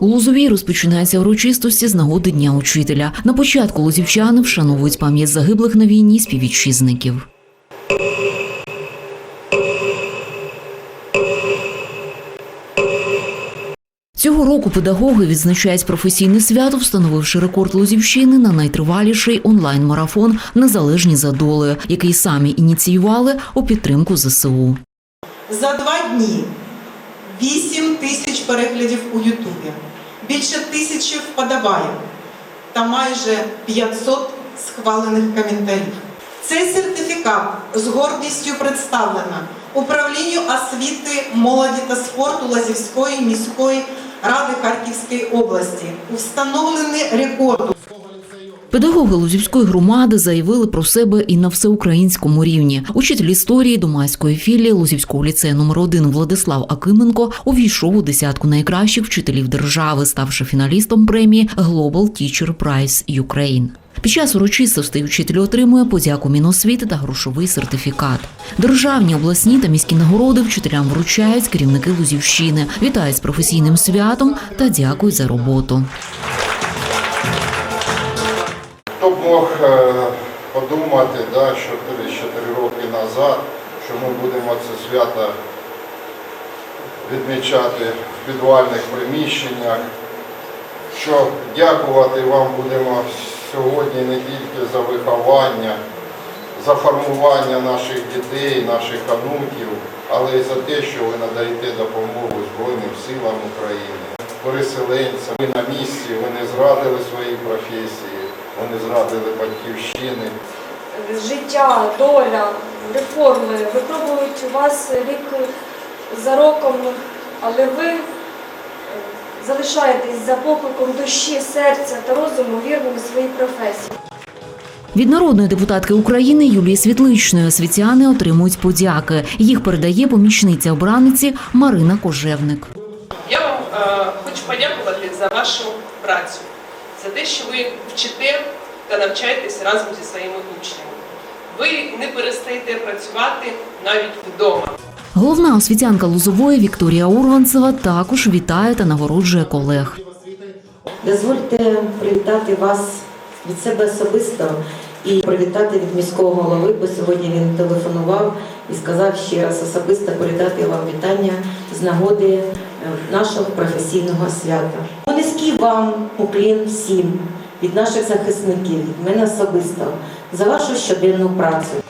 У Лозовій розпочинаються урочистості з нагоди Дня учителя. На початку лозівчани вшановують пам'ять загиблих на війні співвітчизників. Цього року педагоги відзначають професійне свято, встановивши рекорд Лозівщини на найтриваліший онлайн-марафон Незалежні за долею, який самі ініціювали у підтримку ЗСУ. За два дні 8 тисяч переглядів у Ютубі, більше тисячі вподобайок та майже 500 схвалених коментарів. Цей сертифікат з гордістю представлено управлінню освіти, молоді та спорту Лазівської міської ради Харківської області у встановлений рекорд Педагоги Лузівської громади заявили про себе і на всеукраїнському рівні. Учитель історії Домайської філії Лузівського ліцею номер 1 Владислав Акименко увійшов у десятку найкращих вчителів держави, ставши фіналістом премії Global Teacher Prize Ukraine. Під час урочистостей учитель отримує подяку Міносвіти та грошовий сертифікат. Державні, обласні та міські нагороди вчителям вручають керівники Лузівщини, вітають з професійним святом та дякують за роботу. Хто б мог е, подумати, да, що 4 роки назад, що ми будемо це свято відмічати в підвальних приміщеннях, що дякувати вам будемо сьогодні не тільки за виховання, за формування наших дітей, наших онуків, але й за те, що ви надаєте допомогу Збройним силам України, переселенцям. Ви на місці, ви не зрадили свої професії, ви не зрадили батьківщини. життя, доля, реформи випробують у вас рік за роком, але ви е, залишаєтесь за покликом душі, серця та розуму вірними своїй професії. Від народної депутатки України Юлії Світличної освітяни отримують подяки. Їх передає помічниця обраниці Марина Кожевник. Я вам е, хочу подякувати за вашу працю, за те, що ви вчите та навчаєтесь разом зі своїми учнями. Ви не перестаєте працювати навіть вдома. Головна освітянка Лузової Вікторія Урванцева також вітає та нагороджує колег. Дозвольте привітати вас від себе особисто і привітати від міського голови, бо сьогодні він телефонував і сказав ще раз особисто передати вам вітання з нагоди нашого професійного свята. Низький вам уклін всім від наших захисників, від мене особисто за вашу щоденну працю.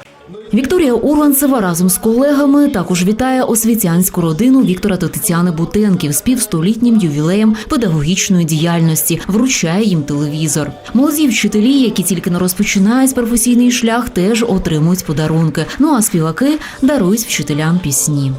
Вікторія Урванцева разом з колегами також вітає освітянську родину Віктора та Тетяни Бутенків з півстолітнім ювілеєм педагогічної діяльності. Вручає їм телевізор. Молоді вчителі, які тільки не розпочинають професійний шлях, теж отримують подарунки. Ну а співаки дарують вчителям пісні.